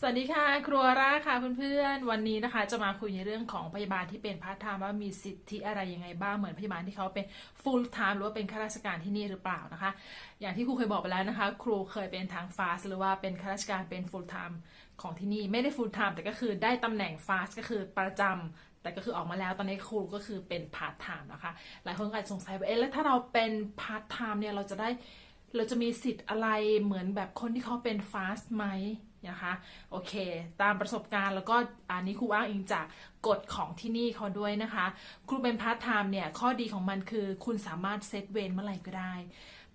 สวัสดีค่ะ ครัวร่าค่ะเพื่อนๆ วันนี้นะคะ จะมาคุยในเรื่องของพยาบาลที่เป็นพาร์ทไทม์ว่ามีสิทธิอะไรยังไงบ้างเหมือนพยาบาลที่เขาเป็น full time หรือว่าเป็นข้าราชการที่นี่หรือเปล่านะคะ อย่างที่ครูเคยบอกไปแล้วนะคะ ครูเคยเป็นทาง fast หรือว่าเป็นข้าราชการเป็น full time ของที่นี่ไม่ได้ full time แต่ก็คือได้ตำแหน่ง fast ก็คือประจำแต่ก็คือออกมาแล้วตอนนี้ครูก็คือเป็นพาร์ทไทม์นะคะ หลายคนก็อาจจะสงสัยว่าเอ๊ะแล้วถ้าเราเป็นพาร์ทไทม์เนี่ยเราจะได้เราจะมีสิทธิ์อะไรเหมือนแบบคนที่เขาเป็นฟาสไหม นะคะโอเค ตามประสบการณ์แล้วก็อันนี้ครูอ้างอิงจากกฎของที่นี่เขาด้วยนะคะ ครูเป็นพาร์ทไทม์เนี่ย ข้อดีของมันคือคุณสามารถเซตเวรเมื่อไหร่ก็ได้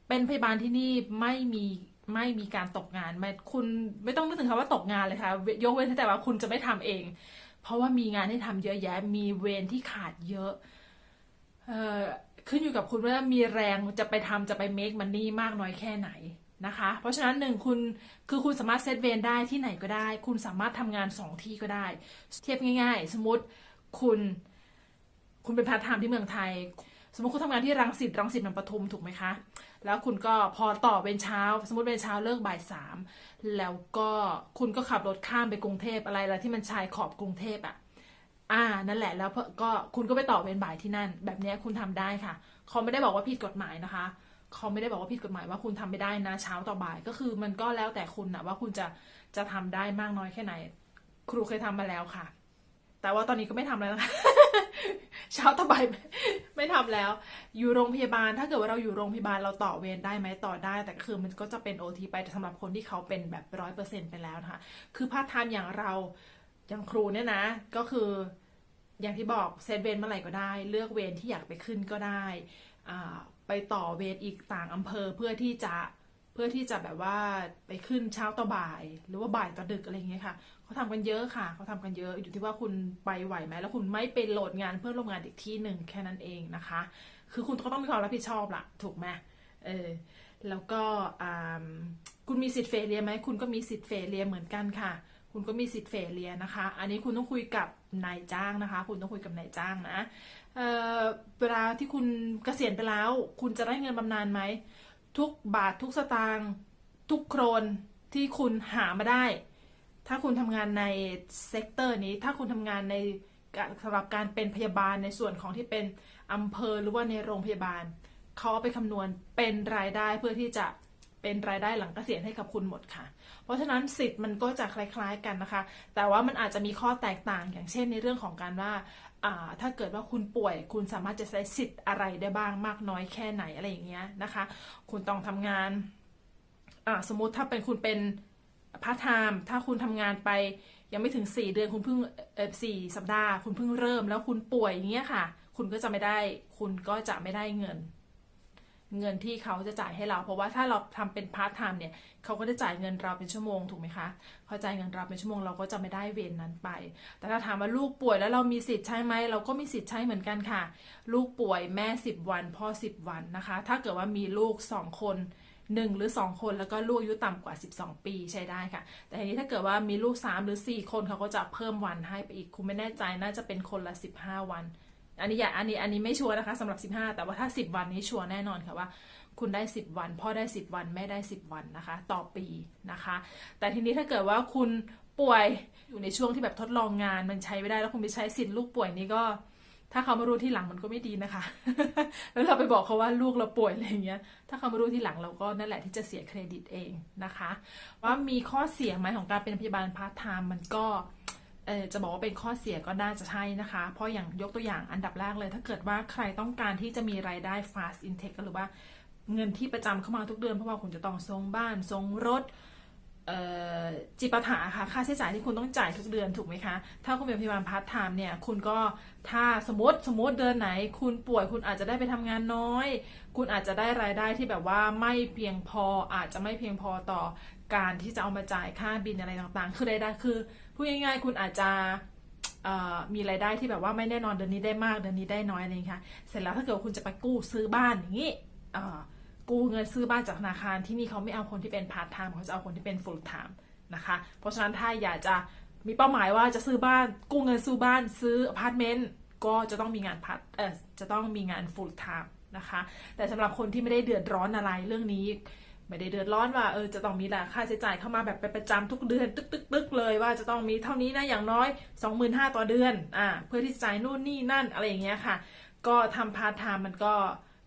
เป็นพยาบาลที่นี่ไม่มีไม่มีการตกงานไม่คุณไม่ต้องนึกถึงคำว่าตกงานเลยค่ะ ยกเว้นแต่ว่าคุณจะไม่ทำเอง เพราะว่ามีงานให้ทำเยอะแยะ มีเวรที่ขาดเยอะเอ่อขึ้นอยู่กับคุณว่ามีแรงจะไปทำจะไปเมคมันนี่มากน้อยแค่ไหนนะคะ เพราะฉะนั้นหนึ่งคุณคือคุณสามารถเซตเวรได้ที่ไหนก็ได้ คุณสามารถทำงานสองที่ก็ได้ เทียบง่าย ๆ สมมติคุณคุณเป็นพาร์ทไทม์ที่เมืองไทย สมมติคุณทำงานที่รังสิตรังสิตมันปทุมถูกไหมคะ แล้วคุณก็พอต่อเป็นเช้า สมมติเป็นเช้าเลิกบ่ายสามแล้วก็คุณก็ขับรถข้ามไปกรุงเทพอะไรละไรที่มันชายขอบกรุงเทพอะอ่านั่นแหละแล้วก็คุณก็ไปต่อเวรบ่ายที่นั่น แบบนี้คุณทำได้ค่ะเขาไม่ได้บอกว่าผิดกฎหมายนะคะ เขาไม่ได้บอกว่าผิดกฎหมายว่าคุณทำไม่ได้นะเช้าต่อบ่าย ก็คือมันก็แล้วแต่คุณนะว่าคุณจะจะทำได้มากน้อยแค่ไหน ครูเคยทำมาแล้วค่ะ แต่ว่าตอนนี้ก็ไม่ทำแล้วนะคะเช้าต่อบ่ายไม่ไม่ทำแล้ว อยู่โรงพยาบาล ถ้าเกิดว่าเราอยู่โรงพยาบาลเราต่อเวรได้ไหมต่อได้ แต่ก็คือมันก็จะเป็นโอทีไปสำหรับคนที่เขาเป็นแบบร้อยเปอร์เซ็นต์ไปแล้วนะคะคือพาร์ทไทม์อย่างเราอย่างครูเนี่ยนะ ก็คืออย่างที่บอกเซตเวรเมื่อไหร่ก็ได้ เลือกเวรที่อยากไปขึ้นก็ได้อ่า ไปต่อเวรอีกต่างอำเภอเพื่อที่จะเพื่อที่จะแบบว่าไปขึ้นเช้าต่อบ่าย หรือว่าบ่ายต่อดึกอะไรอย่างเงี้ยค่ะเขาทำกันเยอะค่ะเขาทำกันเยอะอยู่ที่ว่าคุณไปไหวไหมแล้วคุณไม่ไปโหลดงานเพื่อร่วมงานอีกที่หนึ่งแค่นั้นเองนะคะ คือคุณก็ต้องมีความรับผิดชอบล่ะถูกไหมเออแล้วก็คุณมีสิทธิ์เฟรเลียไหมคุณก็มีสิทธิ์เฟรเลียเหมือนกันค่ะ คุณก็มีสิทธิ์เฟรเลียนะคะ อันนี้คุณต้องคุยกับนายจ้างนะคะ คุณต้องคุยกับนายจ้างนะเอ่อเวลาที่คุณเกษียณไปแล้ว คุณจะได้เงินบำนาญไหม ทุกบาททุกสตางค์ทุกโครนที่คุณหามาได้ ถ้าคุณทำงานในเซกเตอร์นี้ ถ้าคุณทำงานในสำหรับการเป็นพยาบาลในส่วนของที่เป็นอำเภอหรือว่าในโรงพยาบาล เขาเอาไปคำนวณเป็นรายได้เพื่อที่จะ เป็นรายได้หลังเกษียณให้กับคุณหมดค่ะ เพราะฉะนั้นสิทธิ์มันก็จะคล้ายๆกันนะคะ แต่ว่ามันอาจจะมีข้อแตกต่างอย่างเช่นในเรื่องของการว่าถ้าเกิดว่าคุณป่วยคุณสามารถจะใช้สิทธิ์อะไรได้บ้างมากน้อยแค่ไหนอะไรอย่างเงี้ยนะคะ คุณต้องทำงานสมมุติถ้าเป็นคุณเป็นพาร์ทไทม์ถ้าคุณทำงานไปยังไม่ถึง 4 เดือนคุณเพิ่งสี่สัปดาห์ คุณเพิ่งเริ่มแล้วคุณป่วยอย่างเงี้ยค่ะ คุณก็จะไม่ได้ คุณก็จะไม่ได้เงิน เงินที่เขาจะจ่ายให้เรา เพราะว่าถ้าเราทำเป็นพาร์ทไทม์เนี่ยเขาก็จะจ่ายเงินเราเป็นชั่วโมงถูกไหมคะเขาจ่ายเงินเราเป็นชั่วโมงเราก็จะไม่ได้เวรนนั้นไป แต่ถ้าถามว่าลูกป่วยแล้วเรามีสิทธิ์ใช้ไหมเราก็มีสิทธิ์ใช้เหมือนกันค่ะ ลูกป่วยแม่ 10 วันพ่อ 10 วันนะคะ ถ้าเกิดว่ามีลูก 2 คน1หรือ2คนแล้วก็ลูกอายุต่ำกว่า 12 ปีใช้ได้ค่ะ แต่ทีนี้ถ้าเกิดว่ามีลูก 3 หรือ 4 คนเขาก็จะเพิ่มวันให้ไปอีกคุณไม่แน่ใจน่าจะเป็นคนละ 15 วัน อันนี้อย่าอันนี้อันนี้ไม่ชัวร์นะคะสำหรับ 15 แต่ว่าถ้า 10 วันนี้ชัวร์แน่นอนค่ะว่า คุณได้ 10 วันพ่อได้ 10 วันแม่ได้ 10 วันนะคะ ต่อปีนะคะ แต่ทีนี้ถ้าเกิดว่าคุณป่วยอยู่ในช่วงที่แบบทดลองงานมันใช้ไม่ได้แล้วคุณไปใช้สิทธิ์ลูกป่วยนี้ก็ ถ้าเขามารู้ที่หลังมันก็ไม่ดีนะคะ แล้วเราไปบอกเขาว่าลูกเราป่วยอะไรเงี้ย ถ้าเขามารู้ที่หลังเราก็นั่นแหละที่จะเสียเครดิตเองนะคะ ว่ามีข้อเสียไหมของการเป็นพยาบาลพาร์ทไทม์มันก็ เออจะบอกว่าเป็นข้อเสียก็น่าจะใช่นะคะ เพราะอย่างยกตัวอย่างอันดับแรกเลย ถ้าเกิดว่าใครต้องการที่จะมีรายได้ fast intake ก็หรือว่าเงินที่ประจำเข้ามาทุกเดือนเพราะว่าคุณจะต้องส่งบ้านส่งรถจิปาถะค่ะค่าใช้จ่ายที่คุณต้องจ่ายทุกเดือนถูกไหมคะ ถ้าคุณเป็นพยาบาลพาร์ทไทม์เนี่ยคุณก็ถ้าสมมติสมมติเดือนไหน คุณป่วยคุณอาจจะได้ไปทำงานน้อย คุณอาจจะได้รายได้ที่แบบว่าไม่เพียงพออาจจะไม่เพียงพอต่อการที่จะเอามาจ่ายค่าบินอะไรต่างๆ คือรายได้คือ พูดง่ายๆ คุณอาจจะมีรายได้ที่แบบว่าไม่แน่นอนเดือนนี้ได้มากเดือนนี้ได้น้อยอะไรอย่างเงี้ยค่ะเสร็จแล้วถ้าเกิดคุณจะไปกู้ซื้อบ้านอย่างนี้กู้เงินซื้อบ้านจากธนาคารที่นี่เขาไม่เอาคนที่เป็นพาร์ทไทม์เขาจะเอาคนที่เป็นฟูลไทม์นะคะเพราะฉะนั้นถ้าอยากจะมีเป้าหมายว่าจะซื้อบ้านกู้เงินซื้อบ้านซื้ออพาร์ตเมนต์ก็จะต้องมีงานพาร์ทเออจะต้องมีงานฟูลไทม์นะคะ แต่สำหรับคนที่ไม่ได้เดือดร้อนอะไรเรื่องนี้ ไม่ได้เดือดร้อนว่าเออจะต้องมีราค่าใช้จ่ายเข้ามาแบบเป็นประจำทุกเดือน ตึกตึกตึกเลยว่าจะต้องมีเท่านี้นะอย่างน้อย 25,000 ต่อเดือนอ่าเพื่อที่จะจ่ายนู่นนี่นั่นอะไรอย่างเงี้ยค่ะ ก็ทำพาร์ทไทม์มันก็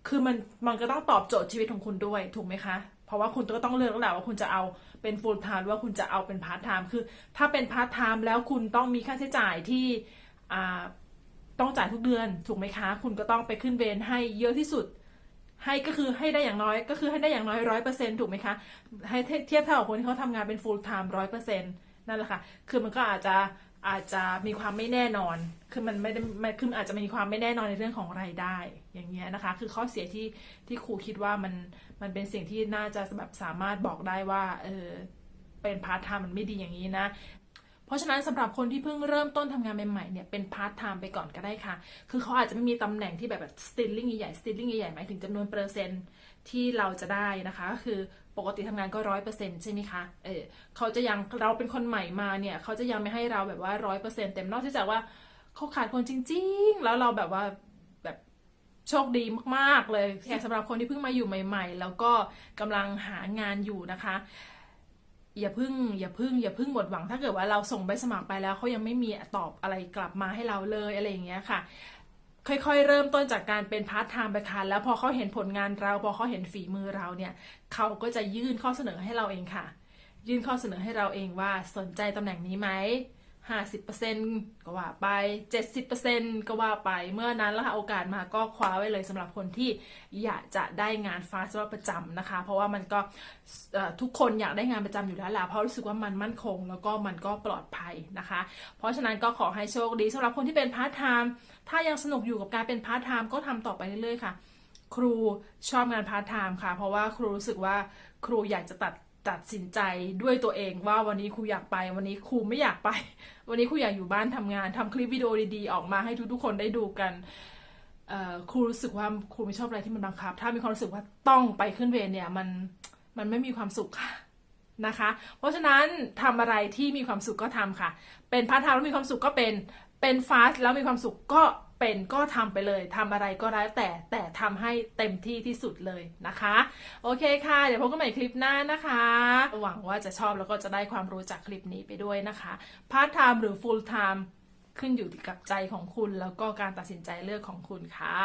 คือมันมันก็ต้องตอบโจทย์ชีวิตของคุณด้วยถูกไหมคะ เพราะว่าคุณก็ต้องเลือกแล้วแหละว่าคุณจะเอาเป็น full time หรือว่าคุณจะเอาเป็นพาร์ทไทม์คือ ถ้าเป็นพาร์ทไทม์แล้วคุณต้องมีค่าใช้จ่ายที่อ่าต้องจ่ายทุกเดือนถูกไหมคะ คุณก็ต้องไปขึ้นเวรให้เยอะที่สุด ให้ก็คือให้ได้อย่างน้อยก็คือให้ได้อย่างน้อยร้อยเปอร์เซ็นต์ถูกไหมคะ ให้เทียบเท่ากับคนที่เขาทำงานเป็น full time ร้อยเปอร์เซ็นต์นั่นแหละค่ะ คือมันก็อาจจะอาจจะมีความไม่แน่นอน คือมันไม่ได้มันคืออาจจะมีความไม่แน่นอนในเรื่องของรายได้ อย่างเงี้ยนะคะ คือข้อเสียที่ที่ครูคิดว่ามันมันเป็นสิ่งที่น่าจะแบบสามารถบอกได้ว่า เออเป็นพาร์ทไทม์มันไม่ดีอย่างนี้นะ เพราะฉะนั้นสำหรับคนที่เพิ่งเริ่มต้นทำงานใหม่ๆเนี่ยเป็นพาร์ทไทม์ไปก่อนก็ได้ค่ะ คือเขาอาจจะไม่มีตำแหน่งที่แบบแบบสติลลิ่งใหญ่ๆสติลลิ่งใหญ่ๆหมายถึงจำนวนเปอร์เซ็นต์ที่เราจะได้นะคะ ก็คือปกติทำงานก็ร้อยเปอร์เซ็นต์ใช่ไหมคะ เออเขาจะยังเราเป็นคนใหม่มาเนี่ยเขาจะยังไม่ให้เราแบบว่าร้อยเปอร์เซ็นต์เต็มนอกจากว่าเขาขาดคนจริง ๆ แล้วเราแบบว่าแบบโชคดีมาก ๆ เลยแต่สำหรับคนที่เพิ่งมาอยู่ใหม่ ๆ แล้วก็กำลังหางานอยู่นะคะ อย่าพึ่งอย่าพึ่งอย่าพึ่งหมดหวัง ถ้าเกิดว่าเราส่งใบสมัครไปแล้วเขายังไม่มีตอบอะไรกลับมาให้เราเลยอะไรอย่างเงี้ยค่ะ ค่อยๆ เริ่มต้นจากการเป็นพาร์ทไทม์ไปค่ะแล้วพอเขาเห็นผลงานเรา พอเขาเห็นฝีมือเราเนี่ยเขาก็จะยื่นข้อเสนอให้เราเองค่ะ ยื่นข้อเสนอให้เราเองว่าสนใจตำแหน่งนี้ไหม 50%ก็ว่าไป 70%ก็ว่าไป เมื่อนั้นแล้วค่ะโอกาสมาก็คว้าไว้เลยสำหรับคนที่อยากจะได้งานฟาสต์ประจำนะคะ เพราะว่ามันก็ทุกคนอยากได้งานประจำอยู่แล้วแหละเพราะรู้สึกว่ามันมั่นคง แล้วก็มันก็ปลอดภัยนะคะ เพราะฉะนั้นก็ขอให้โชคดีสำหรับคนที่เป็นพาร์ทไทม์ถ้ายังสนุกอยู่กับการเป็นพาร์ทไทม์ก็ทำต่อไปเรื่อยๆค่ะ ครูชอบงานพาร์ทไทม์ค่ะ เพราะว่าครูรู้สึกว่าครูอยากจะตัด ตัดสินใจด้วยตัวเองว่าวันนี้ครูอยากไป วันนี้ครูไม่อยากไป วันนี้ครูอยากอยู่บ้านทำงานทำคลิปวิดีโอดีๆ ออกมาให้ทุกๆคนได้ดูกันครูรู้สึกว่าครูไม่ชอบอะไรที่มันบังคับ ถ้ามีความรู้สึกว่าต้องไปขึ้นเวรเนี่ยมันมันไม่มีความสุขค่ะนะคะ เพราะฉะนั้นทำอะไรที่มีความสุขก็ทำค่ะ เป็นพาร์ทไทม์แล้วมีความสุขก็เป็นเป็นฟาสต์แล้วมีความสุขก็ เป็นก็ทำไปเลยทำอะไรก็แล้วแต่แต่ทำให้เต็มที่ที่สุดเลยนะคะ โอเคค่ะ เดี๋ยวพบกันใหม่คลิปหน้านะคะ หวังว่าจะชอบแล้วก็จะได้ความรู้จากคลิปนี้ไปด้วยนะคะพาร์ทไทม์หรือฟูลไทม์ขึ้นอยู่กับใจของคุณแล้วก็การตัดสินใจเลือกของคุณค่ะ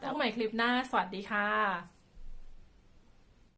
แล้วพบกันใหม่คลิปหน้า สวัสดีค่ะ